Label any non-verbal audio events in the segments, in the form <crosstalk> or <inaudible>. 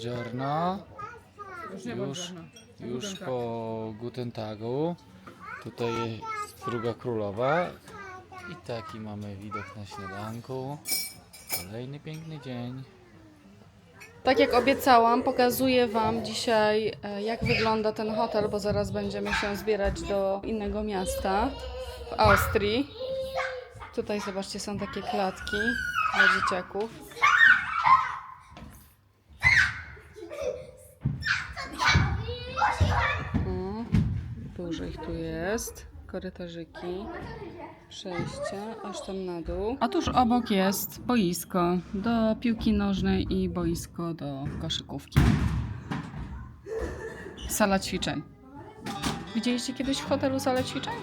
Buongiorno. Już nie Już, buongiorno. już Guten Tag. po Guten Tagu. Tutaj jest druga królowa. I taki mamy widok na śniadanku. Kolejny piękny dzień. Tak jak obiecałam, pokazuję Wam dzisiaj, e, jak wygląda ten hotel, bo zaraz będziemy się zbierać do innego miasta w Austrii. Tutaj zobaczcie, są takie klatki dla dzieciaków. O, dużo ich tu jest. Korytarzyki, przejście, aż tam na dół. Otóż obok jest boisko do piłki nożnej i boisko do koszykówki. Sala ćwiczeń. Widzieliście kiedyś w hotelu salę ćwiczeń?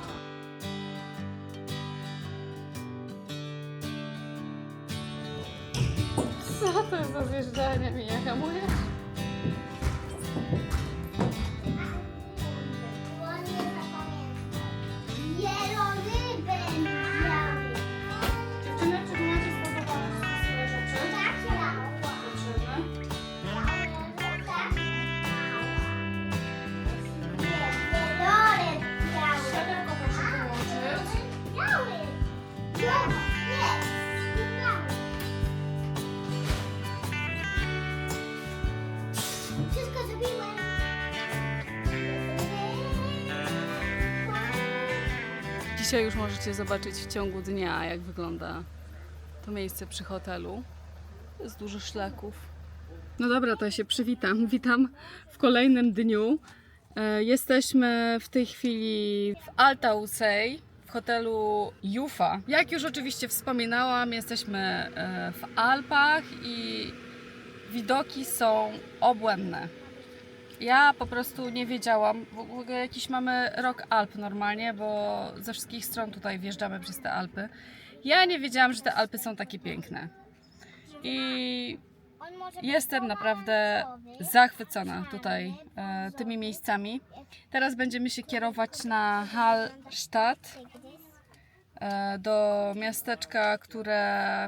Co to jest za zjeżdżanie mi? Jak hamujesz? Dzisiaj już możecie zobaczyć w ciągu dnia, jak wygląda to miejsce przy hotelu. Jest dużo szlaków. No dobra, to ja się przywitam. <laughs> Witam w kolejnym dniu. E, Jesteśmy w tej chwili w Altausej, w hotelu Jufa. Jak już oczywiście wspominałam, jesteśmy e, w Alpach i widoki są obłędne. Ja po prostu nie wiedziałam, w ogóle jakiś mamy rok Alp normalnie, bo ze wszystkich stron tutaj wjeżdżamy przez te Alpy. Ja nie wiedziałam, że te Alpy są takie piękne. I jestem naprawdę zachwycona tutaj e, tymi miejscami. Teraz będziemy się kierować na Hallstatt, e, do miasteczka, które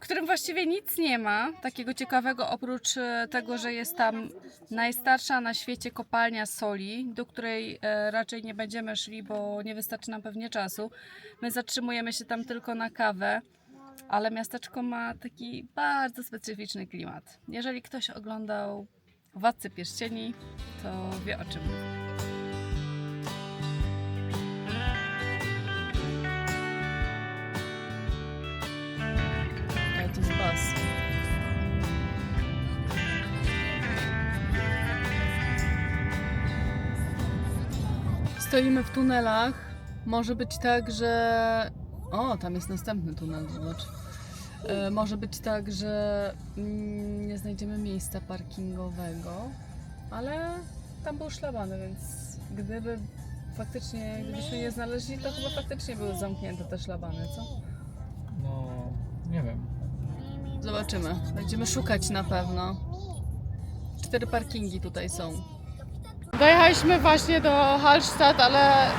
w którym właściwie nic nie ma takiego ciekawego oprócz e, tego, że jest tam najstarsza na świecie kopalnia soli, do której e, raczej nie będziemy szli, bo nie wystarczy nam pewnie czasu. My zatrzymujemy się tam tylko na kawę, ale miasteczko ma taki bardzo specyficzny klimat. Jeżeli ktoś oglądał Władcy Pierścieni, to wie o czym mówię. Stoimy w tunelach. Może być tak, że. O, tam jest następny tunel, zobacz. E, może być tak, że mm, nie znajdziemy miejsca parkingowego, ale tam był szlabany, więc gdyby faktycznie, gdybyśmy nie znaleźli, to chyba faktycznie były zamknięte te szlabany, co? No, nie wiem. Zobaczymy. Będziemy szukać na pewno. Cztery parkingi tutaj są. Dojechaliśmy właśnie do Hallstatt, ale e,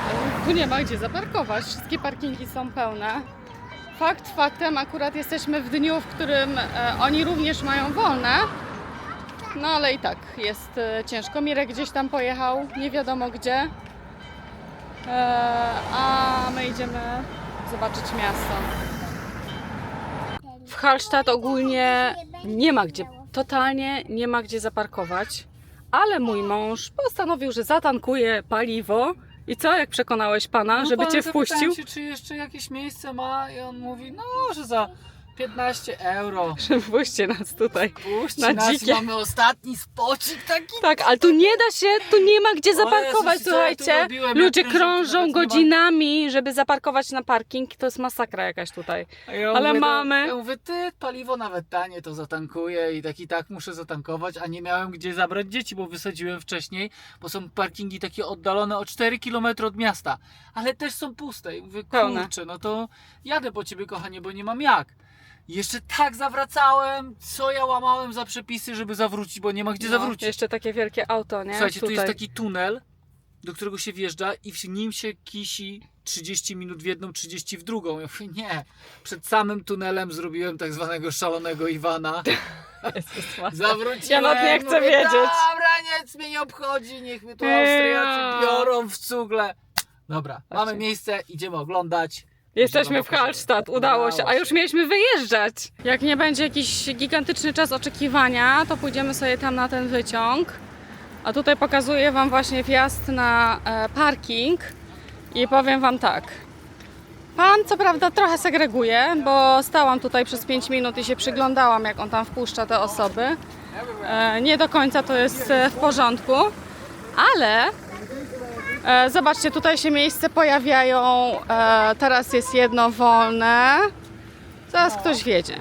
tu nie ma gdzie zaparkować. Wszystkie parkingi są pełne. Fakt faktem, akurat jesteśmy w dniu, w którym e, oni również mają wolne. No ale i tak jest e, ciężko. Mirek gdzieś tam pojechał, nie wiadomo gdzie. A my idziemy zobaczyć miasto. W Hallstatt ogólnie nie ma gdzie, totalnie nie ma gdzie zaparkować, ale mój mąż postanowił, że zatankuje paliwo. I co, jak przekonałeś pana, No, żeby pan cię zapytałem wpuścił? Się, czy jeszcze jakieś miejsce ma i on mówi, no, że za 15 euro. Wpuśćcie nas tutaj. Puść Na nas, dzikie. mamy ostatni spocik taki. Tak, ale tu nie da się, tu nie ma gdzie zaparkować, Jezus, słuchajcie. robiłem? Ludzie krążą godzinami, żeby zaparkować na parking. To jest masakra jakaś tutaj. Ja Ale mówię, mamy. Ja mówię, ty, paliwo nawet tanie to zatankuję i tak i tak muszę zatankować, a nie miałem gdzie zabrać dzieci, bo wysadziłem wcześniej, bo są parkingi takie oddalone o 4 km od miasta, ale też są puste. I mówię, kurczę, no to jadę po ciebie, kochanie, bo nie mam jak. Jeszcze tak zawracałem, co ja łamałem za przepisy, żeby zawrócić, bo nie ma gdzie No, zawrócić. Jeszcze takie wielkie auto, nie? Słuchajcie, tu tutaj. jest taki tunel do którego się wjeżdża i w nim się kisi 30 minut w jedną, 30 w drugą. Ja mówię, nie. Przed samym tunelem zrobiłem tak zwanego szalonego Iwana. <laughs> Zawróciłem. Ja nawet nie chcę mówię, wiedzieć. Dobra, nic mnie nie obchodzi, niech mnie tu Austriacy biorą w cugle. Dobra, mamy Patrzcie. miejsce, idziemy oglądać. Jesteśmy w. Hallstatt, udało się, a już mieliśmy wyjeżdżać. Jak nie będzie jakiś gigantyczny czas oczekiwania, to pójdziemy sobie tam na ten wyciąg. A tutaj pokazuję Wam właśnie wjazd na e, parking i powiem Wam tak. Pan co prawda trochę segreguje, bo stałam tutaj przez 5 minut i się przyglądałam, jak on tam wpuszcza te osoby. E, nie do końca to jest e, w porządku, ale Zobaczcie, tutaj się miejsce pojawiają. E, teraz jest jedno wolne. Zaraz ktoś wiedzie.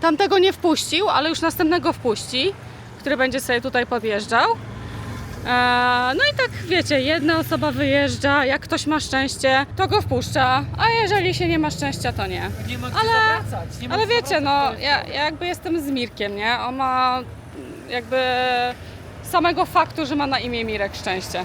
Tamtego nie wpuścił, ale już następnego wpuści, który będzie sobie tutaj podjeżdżał. E, no i tak wiecie, jedna osoba wyjeżdża, jak ktoś ma szczęście, to go wpuszcza, a jeżeli się nie ma szczęścia, to nie. Nie ma Ale- zawracać. Nie ma Ale wiecie, no, ja, ja jakby jestem z Mirkiem, nie? On ma jakby samego faktu, że ma na imię Mirek szczęście.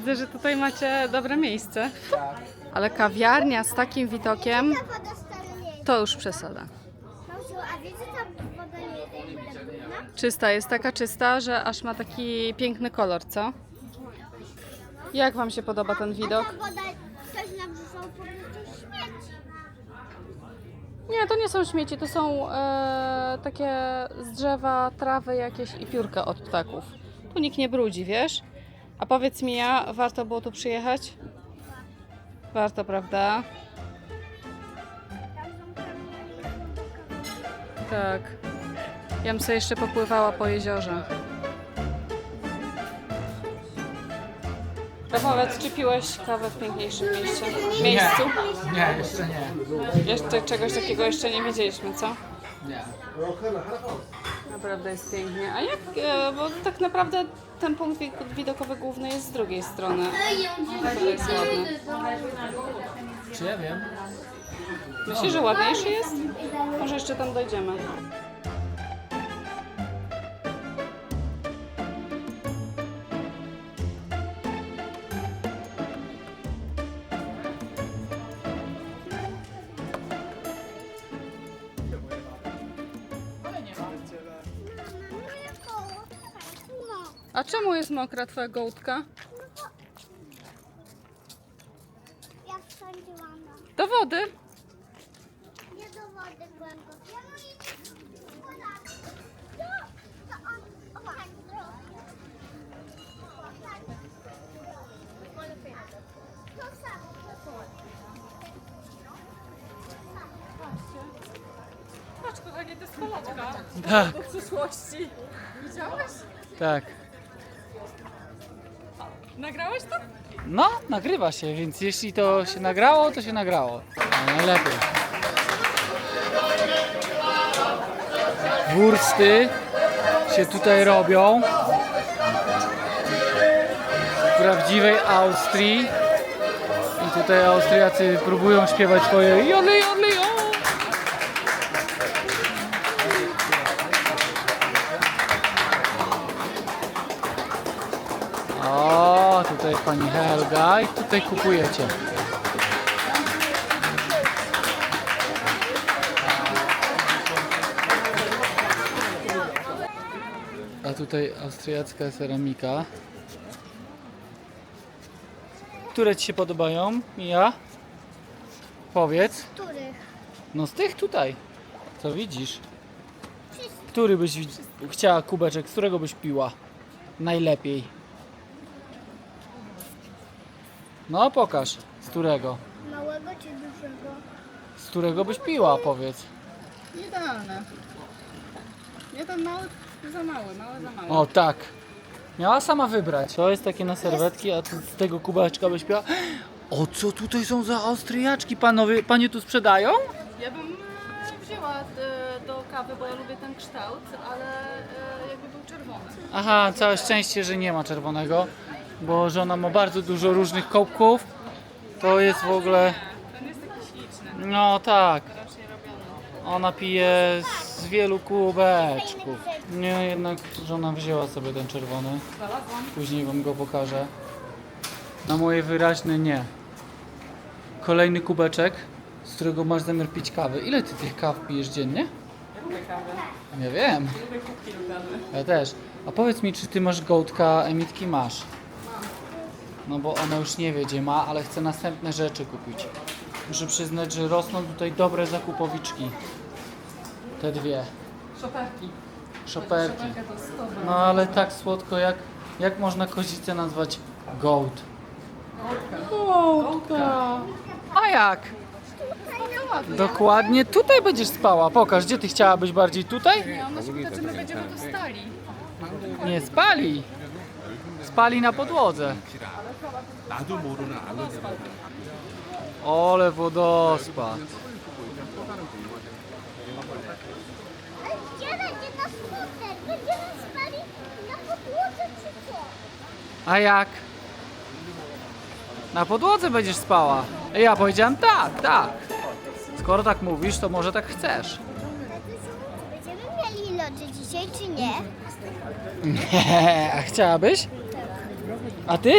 widzę, że tutaj macie dobre miejsce. Ale kawiarnia z takim widokiem to już przesada. Małsiu, a wiecie, ta woda nie jest jakby brudna? Czysta jest taka czysta, że aż ma taki piękny kolor, co? Jak Wam się podoba ten widok? Nie, to nie są śmieci, to są e, takie z drzewa, trawy jakieś i piórka od ptaków. Tu nikt nie brudzi, wiesz? A powiedz mi ja, warto było tu przyjechać? Warto, prawda? Tak. Ja bym sobie jeszcze popływała po jeziorze. To powiedz, czy piłeś kawę w piękniejszym mieście? miejscu? Nie, jeszcze nie. Jeszcze czegoś takiego jeszcze nie widzieliśmy, co? Nie. Naprawdę jest pięknie. A jak, e, bo tak naprawdę ten punkt wi- widokowy główny jest z drugiej strony. To jest ładny. Czy ja wiem? Myślisz, że ładniejszy jest? Może jeszcze tam dojdziemy. Jest mokra twoja gołtka? Ja wsądziłam na. Do wody. Nie do wody głęboko. Ja mówię, woda. To, to on, o tak, trochę. O, tak. To samo. Patrz, kochanie, to jest palaczka Tak, do przyszłości. Widziałeś? tak. Nagrałeś to? No, nagrywa się, więc jeśli to się nagrało, to się nagrało. No, najlepiej. Wursty się tutaj robią. W prawdziwej Austrii. I tutaj Austriacy próbują śpiewać swoje tutaj pani Helga i tutaj kupujecie. A tutaj austriacka ceramika. Które ci się podobają, Mija? Powiedz. Których? No z tych tutaj. Co widzisz? Który byś wi- chciała kubeczek, z którego byś piła? Najlepiej. No pokaż, z którego? Małego czy dużego? Z którego byś piła, powiedz. Idealne. Nie ten mały, za mały, mały za mały. O tak. Miała sama wybrać. To jest takie na serwetki, a ty z tego kubeczka byś miała... O co tutaj są za austriaczki, panowie? Panie tu sprzedają? Ja bym e, wzięła e, do kawy, bo ja lubię ten kształt, ale e, jakby był czerwony. Aha, całe szczęście, że nie ma czerwonego, bo żona ma bardzo dużo różnych kołków. To jest w ogóle... No tak, ona pije z wielu kubeczków. Nie, jednak żona wzięła sobie ten czerwony. Później wam go pokażę. Na moje wyraźne nie. Kolejny kubeczek, z którego masz zamiar pić kawę. Ile ty tych kaw pijesz dziennie? Nie wiem. Ja też. A powiedz mi, czy ty masz gołtka emitki? Masz. No bo ona już nie wie, gdzie ma, ale chce następne rzeczy kupić. Muszę przyznać, że rosną tutaj dobre zakupowiczki. Te dwie. Szoperki. Szoperki. Szoperka to 100 zł. No ale tak słodko, jak, jak można kozicę nazwać gołd? Gołdka. A jak? Dokładnie tutaj będziesz spała. Pokaż, gdzie ty chciałabyś bardziej tutaj? Nie, ona się pyta, czy my będziemy tu stali. Nie, spali. Spali na podłodze. Ole wodospad. Gdzie będzie nasz skuter? Będziemy spali na podłodze czy co? A jak? Na podłodze będziesz spała. Ej, Ja powiedziałem tak, tak. Skoro tak mówisz, to może tak chcesz. Będziemy mieli loty dzisiaj czy nie? <laughs> A chciałabyś? A ty?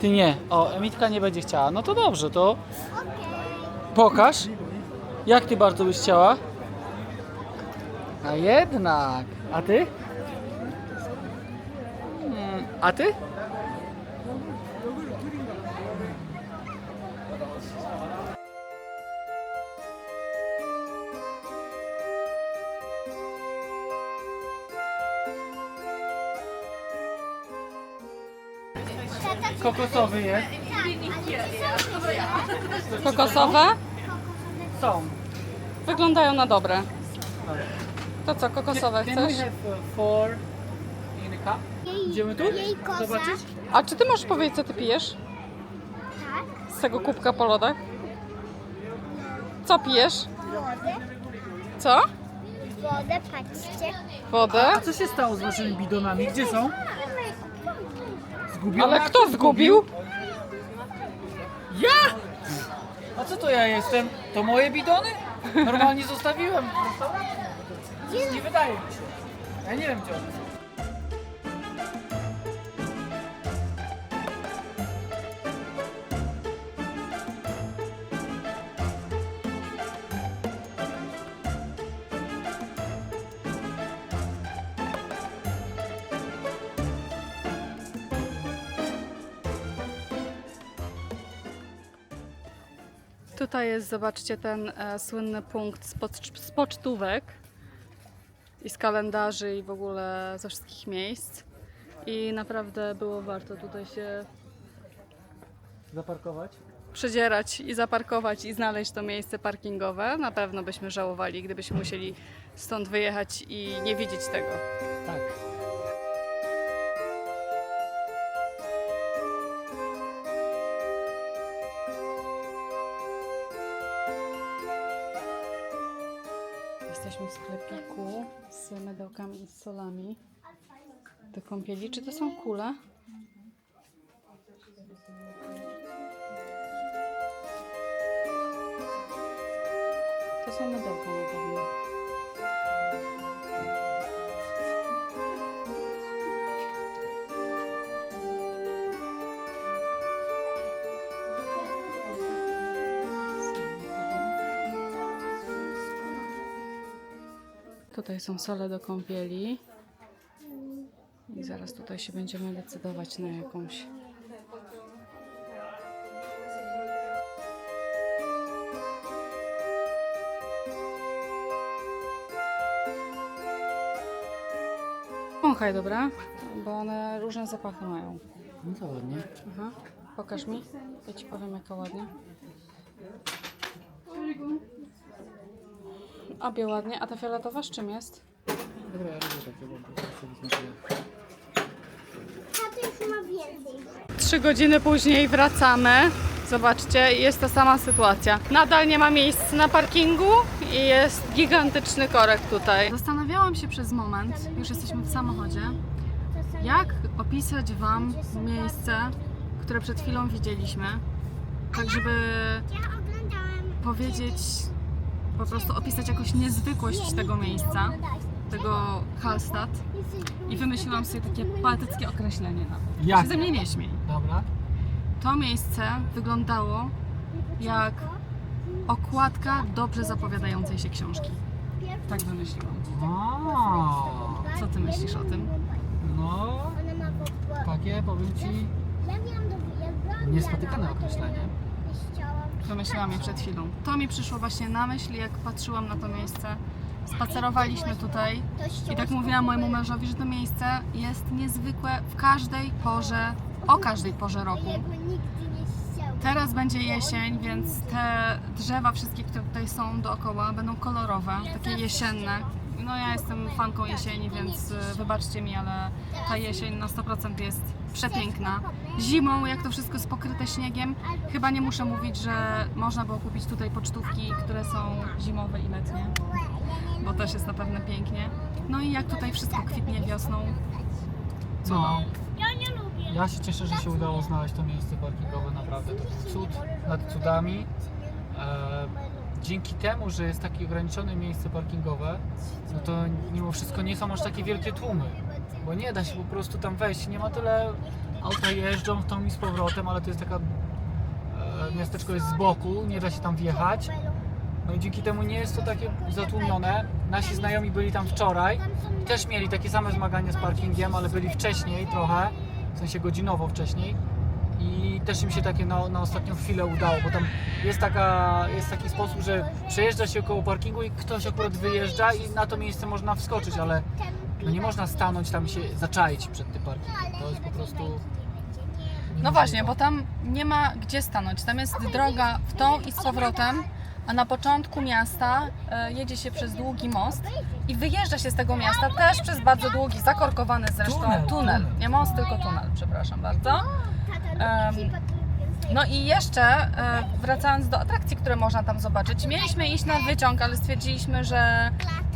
Ty nie. O, Emitka nie będzie chciała. No to dobrze, to pokaż. Jak ty bardzo byś chciała? A jednak. A ty? Mm, A ty? Kokosowy jest. Kokosowe? Są. Wyglądają na dobre. To co, kokosowe Can we chcesz? have uh, four in a cup? jej, Idziemy tu? jej kosa. Zobaczyć? A czy ty możesz powiedzieć, co ty pijesz? Tak. Z tego kubka po lodach? Co pijesz? Wodę. Co? Wodę, patrzcie. Wodę? A co się stało z waszymi bidonami? Gdzie są? Ale kto zgubił? Ja! A co to ja jestem? To moje bidony? Normalnie zostawiłem w restauracji. Coś Nie wydaje mi się. Ja nie wiem gdzie one są. Tutaj jest, zobaczcie, ten e, słynny punkt z, pod, z pocztówek i z kalendarzy i w ogóle ze wszystkich miejsc. I naprawdę było warto tutaj się Zaparkować? przedzierać i zaparkować i znaleźć to miejsce parkingowe. Na pewno byśmy żałowali, gdybyśmy musieli stąd wyjechać i nie widzieć tego. Tak. Kąpieli. Czy to są kule? To są mydełka na pewno. Tutaj są sole do kąpieli. Zaraz tutaj się będziemy decydować na jakąś. Wąchaj, dobra? Bo one różne zapachy mają. No to ładnie. Aha. Pokaż mi. Ja ci powiem, jaka ładnie. Obie ładnie. A ta fioletowa z czym jest? Dobra, ja robię tak, bo więcej. Trzy godziny później wracamy. Zobaczcie, jest ta sama sytuacja. Nadal nie ma miejsc na parkingu i jest gigantyczny korek tutaj. Zastanawiałam się przez moment, już jesteśmy w samochodzie, jak opisać Wam miejsce, które przed chwilą widzieliśmy, tak żeby powiedzieć, po prostu opisać jakoś niezwykłość tego miejsca, tego Hallstatt i wymyśliłam sobie takie poetyckie określenie nawet. Jak? Się ze mnie nie śmiej. Dobra. To miejsce wyglądało jak okładka dobrze zapowiadającej się książki. Tak wymyśliłam. A, Co ty myślisz o tym? no, takie powiem Ci niespotykane określenie. Wymyśliłam je przed chwilą. To mi przyszło właśnie na myśl, jak patrzyłam na to miejsce. Spacerowaliśmy tutaj i tak mówiłam mojemu mężowi, że to miejsce jest niezwykłe w każdej porze, o każdej porze roku. Teraz będzie jesień, więc te drzewa wszystkie, które tutaj są dookoła będą kolorowe, takie jesienne. No ja jestem fanką jesieni, więc y, wybaczcie mi, ale ta jesień na 100% jest przepiękna. Zimą, jak to wszystko jest pokryte śniegiem, chyba nie muszę mówić, że można było kupić tutaj pocztówki, które są zimowe i letnie, bo też jest na pewno pięknie. No i jak tutaj wszystko kwitnie wiosną. No, Ja nie lubię. ja się cieszę, że się udało znaleźć to miejsce parkingowe. Naprawdę to był cud nad cudami. E, dzięki temu, że jest takie ograniczone miejsce parkingowe, no to mimo wszystko nie są aż takie wielkie tłumy. Bo nie da się po prostu tam wejść. Nie ma tyle auta jeżdżą w tą i z powrotem, ale to jest taka e, miasteczko jest z boku, nie da się tam wjechać. No i dzięki temu nie jest to takie zatłumione. Nasi znajomi byli tam wczoraj i też mieli takie same zmagania z parkingiem, ale byli wcześniej trochę, w sensie godzinowo wcześniej. I też im się takie na, na ostatnią chwilę udało, bo tam jest, taka, jest taki sposób, że przejeżdża się koło parkingu i ktoś akurat wyjeżdża i na to miejsce można wskoczyć, ale no nie można stanąć tam się zaczaić przed tym parkingiem. To jest po prostu... No właśnie, bo tam nie ma gdzie stanąć. Tam jest droga w tą i z powrotem, a na początku miasta e, jedzie się przez długi most i wyjeżdża się z tego miasta też przez bardzo długi, zakorkowany zresztą Tunel, tunel. Nie most, tylko tunel, przepraszam bardzo. No i jeszcze e, wracając do atrakcji, które można tam zobaczyć, mieliśmy iść na wyciąg, ale stwierdziliśmy, że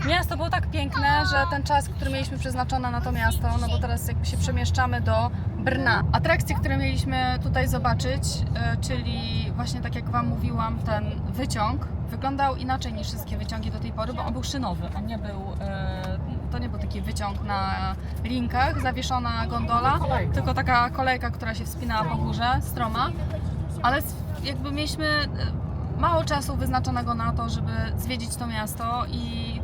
miasto było tak piękne, że ten czas, który mieliśmy przeznaczony na to miasto, no bo teraz jakby się przemieszczamy do Brna. Atrakcje, które mieliśmy tutaj zobaczyć, e, czyli właśnie tak jak Wam mówiłam, ten wyciąg wyglądał inaczej niż wszystkie wyciągi do tej pory, bo on był szynowy, on nie był, e, to nie był taki wyciąg na linkach, zawieszona gondola, tylko taka kolejka, która się wspinała po górze, stroma, ale jakby mieliśmy e, mało czasu wyznaczonego na to, żeby zwiedzić to miasto i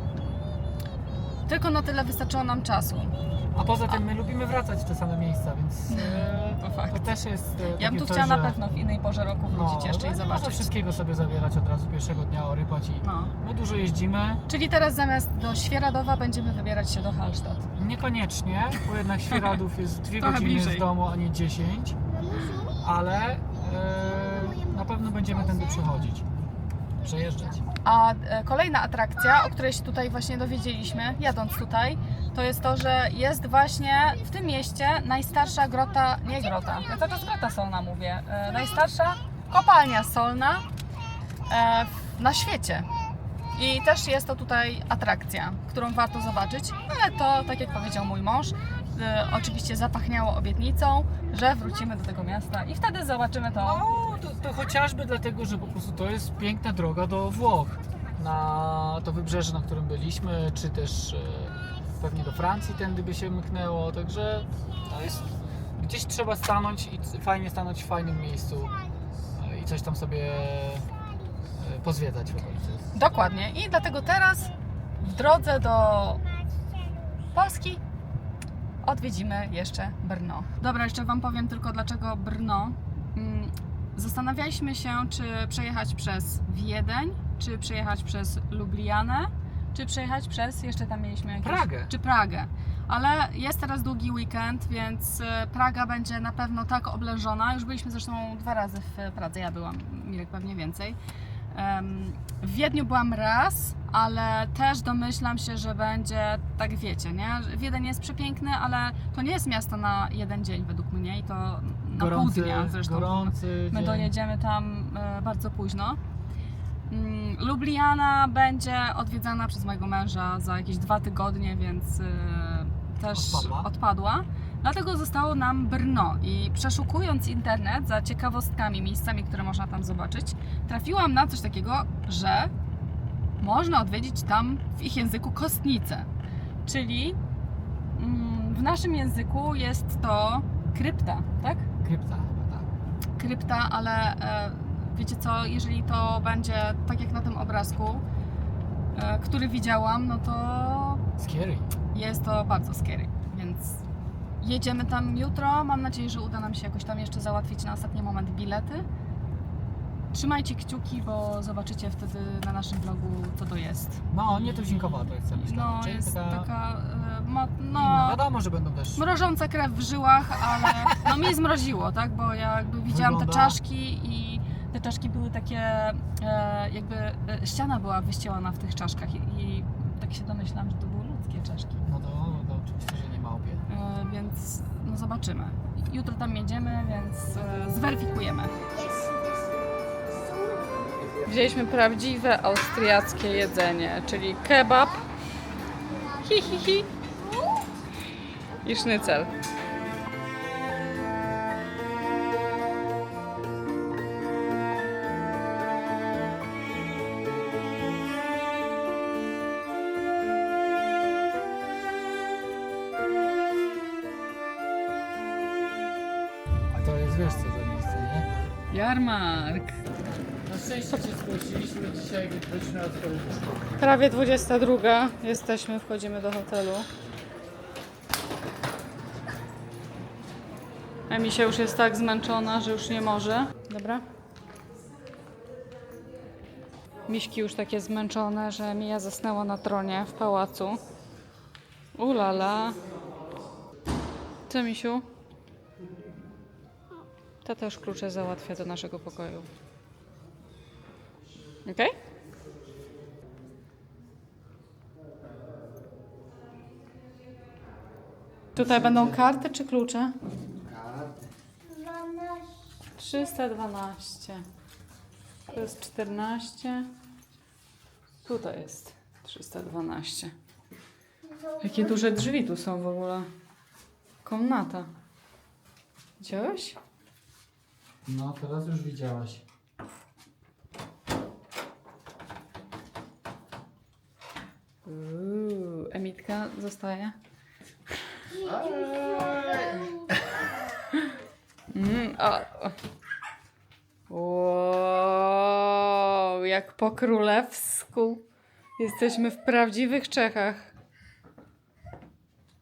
tylko na tyle wystarczyło nam czasu. A poza tym my lubimy wracać w te same miejsca, więc <laughs> e, To fakt. to też jest e, Ja takie bym tu coś, chciała na że- pewno w innej porze roku wrócić jeszcze i nie można zobaczyć. wszystkiego sobie zawierać od razu pierwszego dnia, orypać i No. my dużo jeździmy. Czyli teraz zamiast do Świeradowa będziemy wybierać się do Hallstatt. Niekoniecznie, bo jednak Świeradów jest <laughs> dwie Trochę godziny bliżej. z domu, a nie 10, ale e, na pewno będziemy tędy przechodzić, przejeżdżać. A e, kolejna atrakcja, o której się tutaj właśnie dowiedzieliśmy, jadąc tutaj, to jest to, że jest właśnie w tym mieście najstarsza grota, nie grota, ja cały czas grota solna mówię, e, najstarsza kopalnia solna e, na świecie. I też jest to tutaj atrakcja, którą warto zobaczyć, ale to, tak jak powiedział mój mąż, e, oczywiście zapachniało obietnicą, że wrócimy do tego miasta i wtedy zobaczymy to. No, to, to chociażby dlatego, że po prostu to jest piękna droga do Włoch, na to wybrzeże, na którym byliśmy, czy też e, pewnie do Francji tędy by się mknęło, także to jest, gdzieś trzeba stanąć i c- fajnie stanąć w fajnym miejscu e, i coś tam sobie e, pozwiedzać w okolicy. Dokładnie. I dlatego teraz w drodze do Polski odwiedzimy jeszcze Brno. Dobra, jeszcze Wam powiem tylko dlaczego Brno. Mm, Zastanawialiśmy się, czy przejechać przez Wiedeń, czy przejechać przez Lublianę, czy przejechać przez, jeszcze tam mieliśmy jakieś... Pragę. Czy Pragę. Ale jest teraz długi weekend, więc e, Praga będzie na pewno tak oblężona. Już byliśmy zresztą dwa razy w Pradze, ja byłam, Mirek pewnie więcej. W Wiedniu byłam raz, ale też domyślam się, że będzie tak wiecie, nie? Wiedeń jest przepiękny, ale to nie jest miasto na jeden dzień według mnie i to na pół dnia zresztą. gorący My dzień. dojedziemy tam e, bardzo późno. Mm, Lubliana będzie odwiedzana przez mojego męża za jakieś dwa tygodnie, więc e, też Odpadła? odpadła. Dlatego zostało nam Brno i przeszukując internet za ciekawostkami, miejscami, które można tam zobaczyć, trafiłam na coś takiego, że można odwiedzić tam w ich języku kostnicę. Czyli mm, w naszym języku jest to krypta, tak? Krypta chyba, tak. krypta, ale e, wiecie co, jeżeli to będzie tak jak na tym obrazku, e, który widziałam, no to Scary. jest to bardzo scary, więc jedziemy tam jutro. Mam nadzieję, że uda nam się jakoś tam jeszcze załatwić na ostatni moment bilety. Trzymajcie kciuki, bo zobaczycie wtedy na naszym vlogu, co to jest. No, nie to jest myślę. No, raczej jest taka... mo, No. no, Wiadomo, że będą też... mrożąca krew w żyłach, ale no mnie zmroziło, tak? Bo ja jakby widziałam te Wygląda- czaszki i te czaszki były takie, e, jakby e, ściana była wyścielona w tych czaszkach i, i tak się domyślam, że to były ludzkie czaszki. No to, no to oczywiście, że nie małpie. E, więc no zobaczymy. Jutro tam jedziemy, więc e, zweryfikujemy. Wzięliśmy prawdziwe austriackie jedzenie, czyli kebab, hi hi hi i sznycel. Zgłosiliśmy dzisiaj, byliśmy twoje Prawie 22. Jesteśmy, wchodzimy do hotelu. Emisia już jest tak zmęczona, że już nie może. Dobra. Miśki już takie zmęczone, że Mija zasnęła na tronie w pałacu. Ulala. Co, Misiu? Tata już klucze załatwia do naszego pokoju. Okej? Tutaj będą karty czy klucze? 12. 312. To jest 14. Tutaj jest 312. Jakie duże drzwi tu są w ogóle. Komnata. Widziałeś? No, teraz już widziałaś. Uuu, Emitka zostaje. Mm, o. Wow, jak po królewsku. Jesteśmy w prawdziwych Czechach.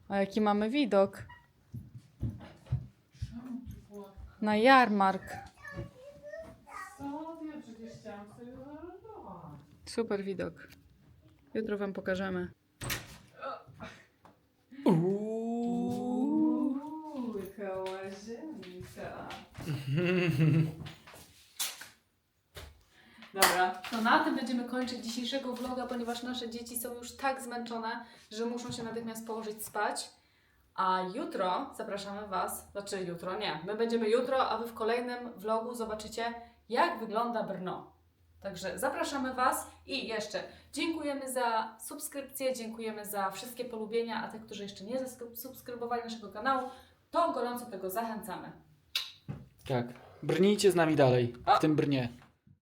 A jaki mamy widok? Na jarmark. Super widok. Jutro wam pokażemy. Uuu, jaka łazienka. <laughs> Dobra, to na tym będziemy kończyć dzisiejszego vloga, ponieważ nasze dzieci są już tak zmęczone, że muszą się natychmiast położyć spać. A jutro zapraszamy Was, znaczy jutro nie, my będziemy jutro, a Wy w kolejnym vlogu zobaczycie, jak wygląda Brno. Także zapraszamy Was i jeszcze dziękujemy za subskrypcję, dziękujemy za wszystkie polubienia, a tych, którzy jeszcze nie zasubskrybowali naszego kanału, to gorąco tego zachęcamy. Tak. Brnijcie z nami dalej, w tym brnie.